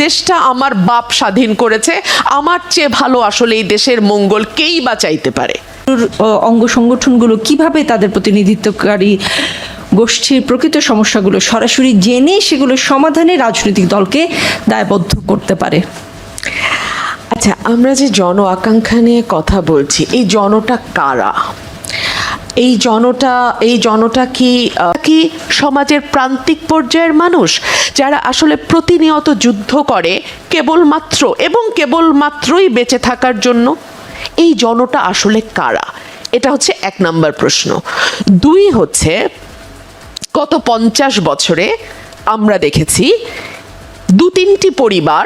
দেশটা আমার বাপ স্বাধীন করেছে আমার চেয়ে ভালো আসলে এই দেশের মঙ্গল কেই বা চাইতে পারে? অঙ্গ সংগঠনগুলো কীভাবে তাদের প্রতিনিধিত্বকারী গোষ্ঠীর প্রকৃত সমস্যাগুলো সরাসরি জেনে সেগুলো সমাধানে রাজনৈতিক দলকে দায়বদ্ধ করতে পারে? আচ্ছা আমরা যে জন আকাঙ্ক্ষা নিয়ে কথা বলছি এই জনটা কারা? এই জনটা এই জনটা কি কি সমাজের প্রান্তিক পর্যায়ের মানুষ যারা আসলে প্রতিনিয়ত যুদ্ধ করে কেবলমাত্র এবং কেবলমাত্রই বেঁচে থাকার জন্য? এই জনটা আসলে কারা? এটা হচ্ছে এক নাম্বার প্রশ্ন। দুই হচ্ছে, গত পঞ্চাশ বছরে আমরা দেখেছি দু তিনটি পরিবার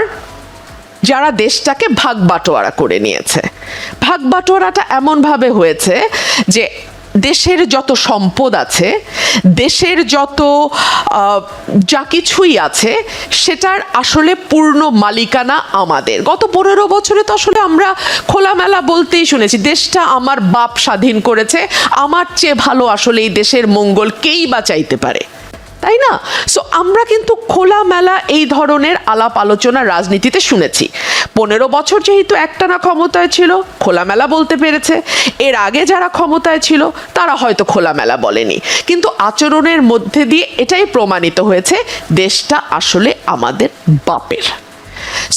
যারা দেশটাকে ভাগ বাটোয়ারা করে নিয়েছে। ভাগ বাটোয়ারাটা এমনভাবে হয়েছে যে দেশের যত সম্পদ আছে, দেশের যত যা কিছুই আছে, সেটার আসলে পূর্ণ মালিকানা আমাদের। গত পনেরো বছরে তো আসলে আমরা খোলামেলা বলতেই শুনেছি, দেশটা আমার বাপ স্বাধীন করেছে, আমার চেয়ে ভালো আসলে এই দেশের মঙ্গল কেই বা চাইতে পারে। তাই না? সো আমরা কিন্তু খোলামেলা এই ধরনের আলাপ আলোচনা রাজনীতিতে শুনেছি। পনেরো বছর যেহেতু একটানা ক্ষমতায় ছিল, খোলামেলা বলতে পেরেছে। এর আগে যারা ক্ষমতায় ছিল, তারা হয়তো খোলামেলা বলেনি। কিন্তু আচরণের মধ্যে দিয়ে এটাই প্রমাণিত হয়েছে, দেশটা আসলে আমাদের বাপের।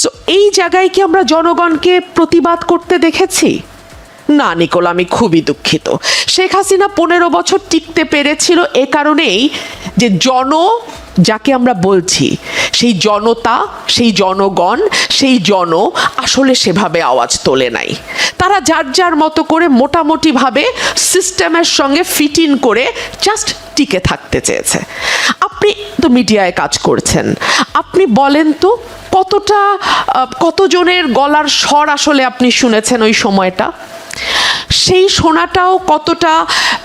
সো এই জায়গায় কি আমরা জনগণকে প্রতিবাদ করতে দেখেছি? না, নিকোল, আমি খুবই দুঃখিত। শেখ হাসিনা পনেরো বছর টিকতে পেরেছিল এ কারণেই যে জন যাকে আমরা বলছি, সেই জনতা, সেই জনগণ, সেই জন আসলে সেভাবে আওয়াজ তোলে নাই। তারা যার যার মতো করে মোটামুটিভাবে সিস্টেমের সঙ্গে ফিট ইন করে জাস্ট টিকে থাকতে চেয়েছে। আপনি তো মিডিয়ায় কাজ করছেন। আপনি বলেন তো কতটা কতজনের গলার স্বর আসলে আপনি শুনেছেন ওই সময়টা? সেই শোনাটাও কতটা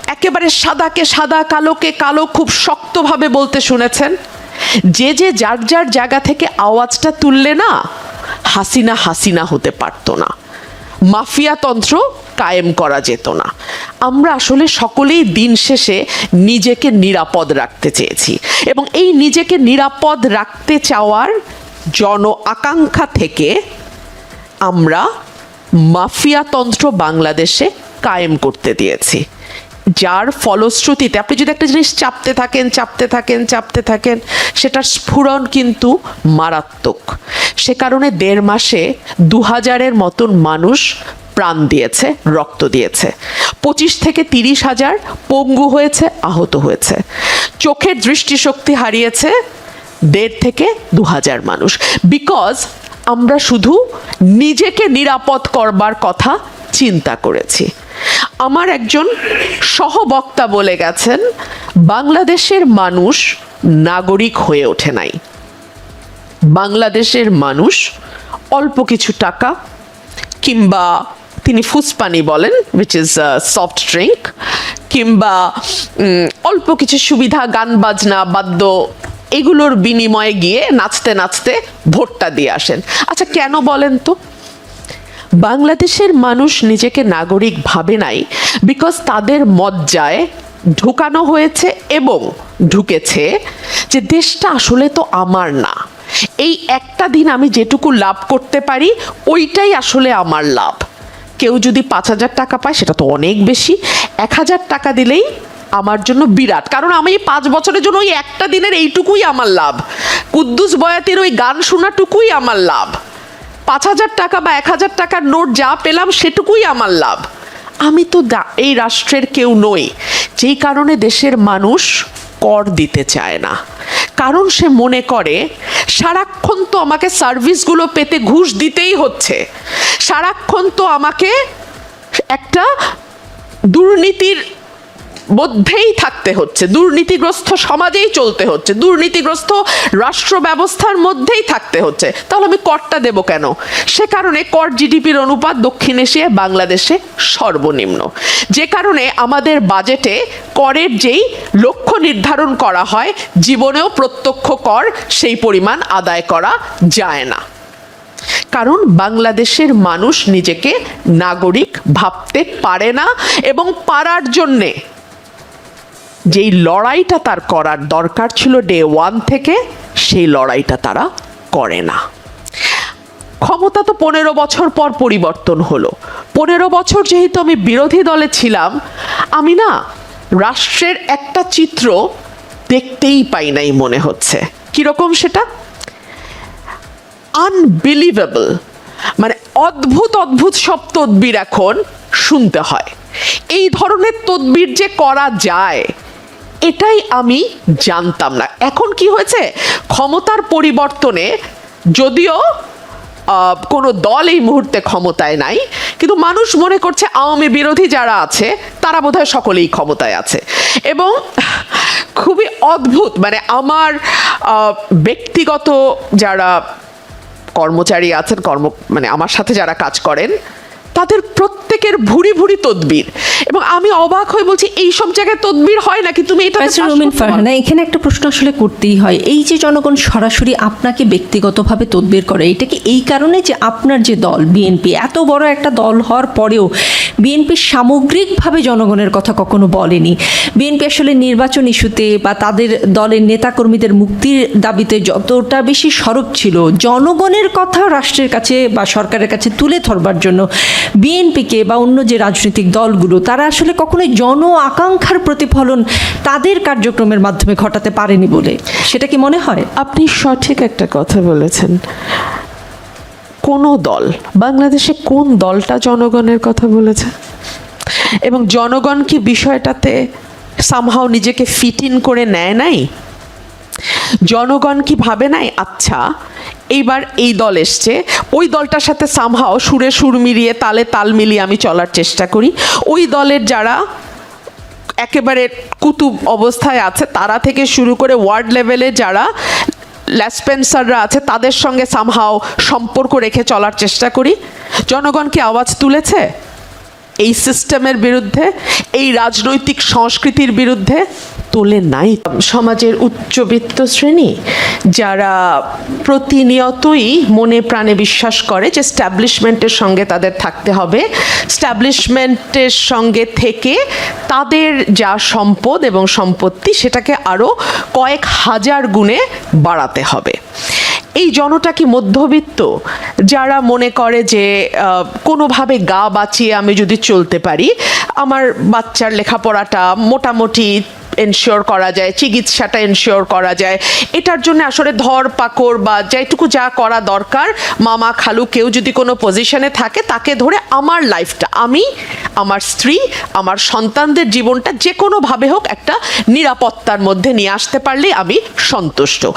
একেবারে সাদাকে সাদা, কালোকে কালো খুব শক্তভাবে বলতে শুনেছেন? যে যে যার যার জায়গা থেকে আওয়াজটা তুললে না, হাসিনা হাসিনা হতে পারতো না। মাফিয়াতন্ত্র কায়েম করা যেত না। আমরা আসলে সকলেই দিন শেষে নিজেকে নিরাপদ রাখতে চেয়েছি এবং এই নিজেকে নিরাপদ রাখতে চাওয়ার জন আকাঙ্ক্ষা থেকে আমরা মাফিয়াতন্ত্র বাংলাদেশে কায়েম করতে দিয়েছি। যার ফলশ্রুতিতে, আপনি যদি একটা জিনিস চাপতে থাকেন চাপতে থাকেন চাপতে থাকেন, সেটার স্ফুরণ কিন্তু মারাত্মক। সে কারণে দেড় মাসে দু হাজারের মতন মানুষ প্রাণ দিয়েছে, রক্ত দিয়েছে। পঁচিশ থেকে তিরিশ হাজার পঙ্গু হয়েছে, আহত হয়েছে। চোখের দৃষ্টিশক্তি হারিয়েছে দেড় থেকে দু হাজার মানুষ। বিকজ আমরা শুধু নিজেকে নিরাপদ করবার কথা চিন্তা করেছি। আমার একজন সহবক্তা বলে গেছেন, বাংলাদেশের মানুষ নাগরিক হয়ে ওঠে নাই। বাংলাদেশের মানুষ অল্প কিছু টাকা কিংবা তিনি ফুসপানি বলেন উইচ ইজ সফট ড্রিঙ্ক কিংবা অল্প কিছু সুবিধা, গান, বাজনা, বাদ্য, এগুলোর বিনিময়ে গিয়ে নাচতে নাচতে ভোটটা দিয়ে আসেন। আচ্ছা কেন বলেন তো? বাংলাদেশের মানুষ নিজেকে নাগরিক ভাবে নাই বিকজ তাদের মজ্জায় ঢুকানো হয়েছে এবং ঢুকেছে যে দেশটা আসলে তো আমার না। এই একটা দিন আমি যেটুকু লাভ করতে পারি, ওইটাই আসলে আমার লাভ। কেউ যদি পাঁচ হাজার টাকা পায়, সেটা তো অনেক বেশি। এক হাজার টাকা দিলেই আমার জন্য বিরাট। কারণ আমি এই পাঁচ বছরের জন্য ওই একটা দিনের এইটুকুই আমার লাভ। কুদ্দুস বয়াতির ওই গান শোনাটুকুই আমার লাভ। পাঁচ হাজার টাকা বা এক হাজার টাকার নোট যা পেলাম সেটুকুই আমার লাভ। আমি তো এই রাষ্ট্রের কেউ নই, যেই কারণে দেশের মানুষ কর দিতে চায় না। কারণ সে মনে করে, সারাক্ষণ তো আমাকে সার্ভিসগুলো পেতে ঘুষ দিতেই হচ্ছে। সারাক্ষণ তো আমাকে একটা দুর্নীতির মধ্যেই থাকতে হচ্ছে, দুর্নীতিগ্রস্ত সমাজেই চলতে হচ্ছে, দুর্নীতিগ্রস্ত রাষ্ট্র ব্যবস্থার মধ্যেই থাকতে হচ্ছে। তাহলে আমি করটা দেব কেন? সে কারণে কর জিডিপির অনুপাত দক্ষিণ এশিয়ায় বাংলাদেশে সর্বনিম্ন। যে কারণে আমাদের বাজেটে করের যেই লক্ষ্য নির্ধারণ করা হয়, জীবনেও প্রত্যক্ষ কর সেই পরিমাণ আদায় করা যায় না। কারণ বাংলাদেশের মানুষ নিজেকে নাগরিক ভাবতে পারে না এবং পারার জন্যে যেই লড়াইটা তার করার দরকার ছিল ডে ওয়ান থেকে, সেই লড়াইটা তারা করে না। ক্ষমতা তো পনেরো বছর পর পরিবর্তন হলো। পনেরো বছর যেহেতু আমি বিরোধী দলে ছিলাম, আমি না রাষ্ট্রের একটা চিত্র দেখতেই পাই নাই মনে হচ্ছে। কীরকম সেটা? আনবিলিভেবল মানে অদ্ভুত অদ্ভুত সব তদবির এখন শুনতে হয়। এই ধরনের তদবির যে করা যায় এটাই আমি জানতাম না। এখন কি হয়েছে? ক্ষমতার পরিবর্তনে যদিও কোনো দল এই মুহূর্তে ক্ষমতায় নাই, কিন্তু মানুষ মনে করছে আওয়ামী বিরোধী যারা আছে, তারা বোধহয় সকলেই ক্ষমতায় আছে। এবং খুবই অদ্ভুত মানে আমার ব্যক্তিগত যারা কর্মচারী আছেন, কর্ম মানে আমার সাথে যারা কাজ করেন, তাদের প্রত্যেকের ভুরি ভুরি তদবির। এবং আমি অবাক হয়ে বলছি এই সব জায়গায় তদবির হয় নাকি? তুমি এটা ফারহানা এখানে একটা প্রশ্ন আসলে করতেই হয়। এই যে জনগণ সরাসরি আপনাকে ব্যক্তিগতভাবে তদবির করে এটা কি এই কারণে যে আপনার যে দল বিএনপি এত বড় একটা দল হওয়ার পরেও বিএনপি সামগ্রিকভাবে জনগণের কথা কখনো বলেনি? বিএনপি আসলে নির্বাচন ইস্যুতে বা তাদের দলের নেতাকর্মীদের মুক্তির দাবিতে যতটা বেশি সরব ছিল জনগণের কথা রাষ্ট্রের কাছে বা সরকারের কাছে তুলে ধরবার জন্য বিএনপিকে বা অন্য যে রাজনৈতিক দলগুলো, তারা আসলে কখনোই জন আকাঙ্ক্ষার প্রতিফলন তাদের কার্যক্রমের মাধ্যমে ঘটাতে পারেনি বলে। সেটা কি মনে হয়? আপনি সঠিক একটা কথা বলেছেন। কোন দল, বাংলাদেশে কোন দলটা জনগণের কথা বলেছে? এবং জনগণ কি বিষয়টাতে সামহাও নিজেকে ফিট ইন করে নেয় নাই? জনগণ কি ভাবে নাই? আচ্ছা এইবার এই দল এসছে। ওই দলটার সাথে সামহাও সুরে সুর মিলিয়ে, তালে তাল মিলিয়ে আমি চলার চেষ্টা করি। ওই দলের যারা একেবারে কুতুব অবস্থায় আছে, তারা থেকে শুরু করে ওয়ার্ড লেভেলে যারা ল্যাসপেন্সাররা আছে, তাদের সঙ্গে সামহাও সম্পর্ক রেখে চলার চেষ্টা করি। জনগণ কি আওয়াজ তুলেছে? এই সিস্টেমের বিরুদ্ধে, এই রাজনৈতিক সংস্কৃতির বিরুদ্ধে তোলে নাই। সমাজের উচ্চবিত্ত শ্রেণি, যারা প্রতিনিয়তই মনে প্রাণে বিশ্বাস করে যে স্ট্যাবলিশমেন্টের সঙ্গে তাদের থাকতে হবে। স্ট্যাবলিশমেন্টের সঙ্গে থেকে তাদের যা সম্পদ এবং সম্পত্তি, সেটাকে আরও কয়েক হাজার গুণে বাড়াতে হবে। এই জনটা কি মধ্যবিত্ত? যারা মনে করে যে কোনোভাবে গা বাঁচিয়ে আমি যদি চলতে পারি, আমার বাচ্চার লেখাপড়াটা মোটামুটি এনশিওর করা যায়, চিকিৎসাটা এনশিওর করা যায়। এটার জন্য আসলে ধর, পাকড় বা যেটুকু যা করা দরকার, মামা, খালু, কেউ যদি কোনো পজিশনে থাকে, তাকে ধরে আমার লাইফটা আমি, আমার স্ত্রী, আমার সন্তানদের জীবনটা যে কোনোভাবে হোক একটা নিরাপত্তার মধ্যে নিয়ে আসতে পারলেই আমি সন্তুষ্ট।